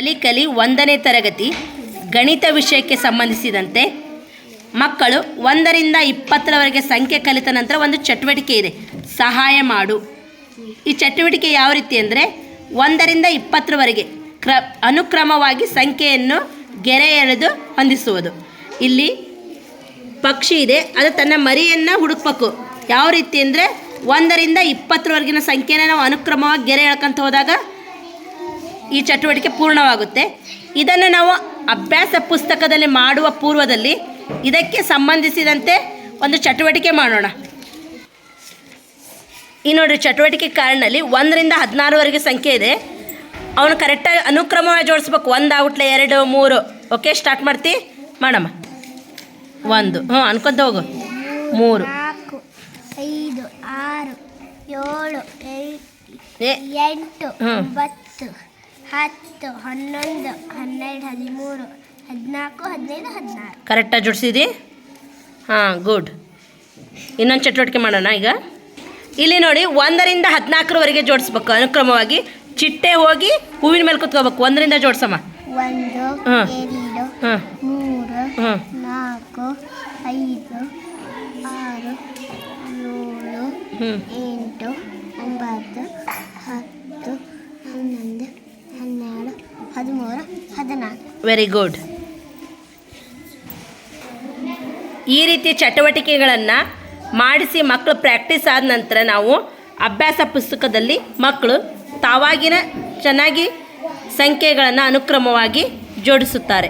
ಕಲಿ ಕಲಿ ಒಂದನೇ ತರಗತಿ ಗಣಿತ ವಿಷಯಕ್ಕೆ ಸಂಬಂಧಿಸಿದಂತೆ ಮಕ್ಕಳು ಒಂದರಿಂದ ಇಪ್ಪತ್ತರವರೆಗೆ ಸಂಖ್ಯೆ ಕಲಿತ ನಂತರ ಒಂದು ಚಟುವಟಿಕೆ ಇದೆ. ಸಹಾಯ ಮಾಡು. ಈ ಚಟುವಟಿಕೆ ಯಾವ ರೀತಿ ಅಂದರೆ ಒಂದರಿಂದ ಇಪ್ಪತ್ತರವರೆಗೆ ಕ್ರ ಅನುಕ್ರಮವಾಗಿ ಸಂಖ್ಯೆಯನ್ನು ಗೆರೆ ಎಳೆದು ಹೊಂದಿಸುವುದು. ಇಲ್ಲಿ ಪಕ್ಷಿ ಇದೆ, ಅದು ತನ್ನ ಮರಿಯನ್ನು ಹುಡುಕ್ಬೇಕು. ಯಾವ ರೀತಿ ಅಂದರೆ ಒಂದರಿಂದ ಇಪ್ಪತ್ತರವರೆಗಿನ ಸಂಖ್ಯೆನ ನಾವು ಅನುಕ್ರಮವಾಗಿ ಗೆರೆ ಎಳ್ಕೊಂತ ಹೋದಾಗ ಈ ಚಟುವಟಿಕೆ ಪೂರ್ಣವಾಗುತ್ತೆ. ಇದನ್ನು ನಾವು ಅಭ್ಯಾಸ ಪುಸ್ತಕದಲ್ಲಿ ಮಾಡುವ ಪೂರ್ವದಲ್ಲಿ ಇದಕ್ಕೆ ಸಂಬಂಧಿಸಿದಂತೆ ಒಂದು ಚಟುವಟಿಕೆ ಮಾಡೋಣ. ಈ ನೋಡಿ ಚಟುವಟಿಕೆ ಕಾರ್ಡ್ನಲ್ಲಿ ಒಂದರಿಂದ ಹದಿನಾರುವರೆಗೆ ಸಂಖ್ಯೆ ಇದೆ. ಅವನು ಕರೆಕ್ಟಾಗಿ ಅನುಕ್ರಮವಾಗಿ ಜೋಡಿಸ್ಬೇಕು. ಒಂದು ಔಟ್ಲೆ ಎರಡು ಮೂರು. ಓಕೆ ಸ್ಟಾರ್ಟ್ ಮಾಡ್ತಿ? ಮಾಡಮ್ಮ. ಒಂದು. ಹ್ಞೂ ಅನ್ಕೊಂತ ಹೋಗು. ಮೂರು. ನಾಲ್ಕು ಐದು ಆರು ಏಳು ಎಂಟು ಹ್ಮ್. ಹತ್ತು ಹನ್ನೊಂದು ಹನ್ನೆರಡು ಹದಿಮೂರು ಹದಿನಾಲ್ಕು ಹದಿನೈದು ಹದಿನಾರು. ಕರೆಕ್ಟಾಗಿ ಜೋಡಿಸಿದಿ? ಹಾಂ ಗುಡ್ ಇನ್ನೊಂದು ಚಟುವಟಿಕೆ ಮಾಡೋಣ ಈಗ. ಇಲ್ಲಿ ನೋಡಿ ಒಂದರಿಂದ ಹದಿನಾಲ್ಕರವರೆಗೆ ಜೋಡಿಸ್ಬೇಕು. ಅನುಕ್ರಮವಾಗಿ ಚಿಟ್ಟೆ ಹೋಗಿ ಹೂವಿನ ಮೇಲೆ ಕುತ್ಕೋಬೇಕು. ಒಂದರಿಂದ ಜೋಡಿಸಮ್ಮ. ಒಂದು. ಎರಡು ಹಾಂ. ಮೂರು ನಾಲ್ಕು ಐದು ಆರು ಏಳು ಎಂಟು ಒಂಬತ್ತು ಹದಿಮೂರು, ಹದಿನಾಲ್ಕು. ವೆರಿ ಗುಡ್ ಈ ರೀತಿ ಚಟುವಟಿಕೆಗಳನ್ನು ಮಾಡಿಸಿ ಮಕ್ಕಳು ಪ್ರಾಕ್ಟೀಸ್ ಆದ ನಂತರ ನಾವು ಅಭ್ಯಾಸ ಪುಸ್ತಕದಲ್ಲಿ ಮಕ್ಕಳು ತಾವಾಗಿನ ಚೆನ್ನಾಗಿ ಸಂಖ್ಯೆಗಳನ್ನು ಅನುಕ್ರಮವಾಗಿ ಜೋಡಿಸುತ್ತಾರೆ.